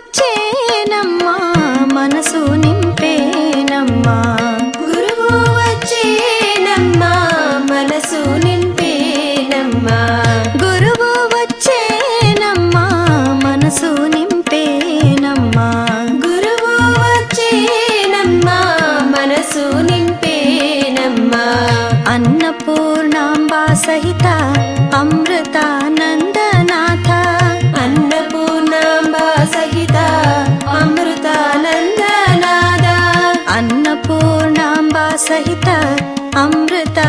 వచ్చేనమ్మా మనసు నింపేనమ్మా. గురువు వచ్చేనమ్మా మనసు నింపేనమ్మా. గురువు వచ్చేనమ్మా మనసు నింపేనమ్మా. గురువు వచ్చేనమ్మా మనసు అన్నపూర్ణాంబా సహిత అమృతానంద सहित अमृता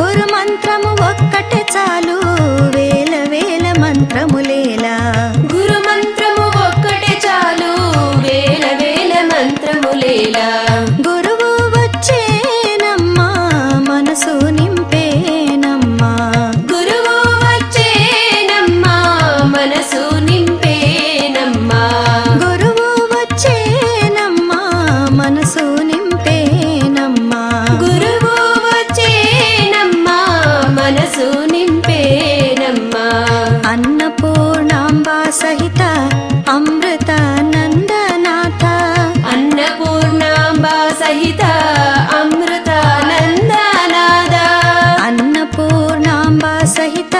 గురు మంత్రము ఒక్కటే చాలు. వేల వేల మంత్రములేలా గురు మంత్రము ఒక్కటే చాలు. వేల వేల మంత్రములేలా జగదంబా సహిత అమృత నందనాథ అన్నపూర్ణాంబా సహిత అమృత నందనాథ అన్నపూర్ణాంబా సహిత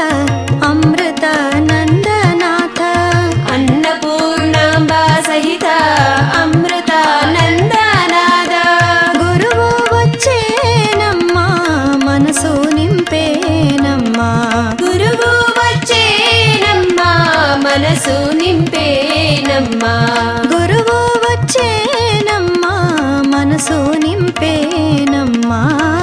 వచ్చేనమ్మా. గురువు వచ్చేనమ్మా మనసు నింపేనమ్మా.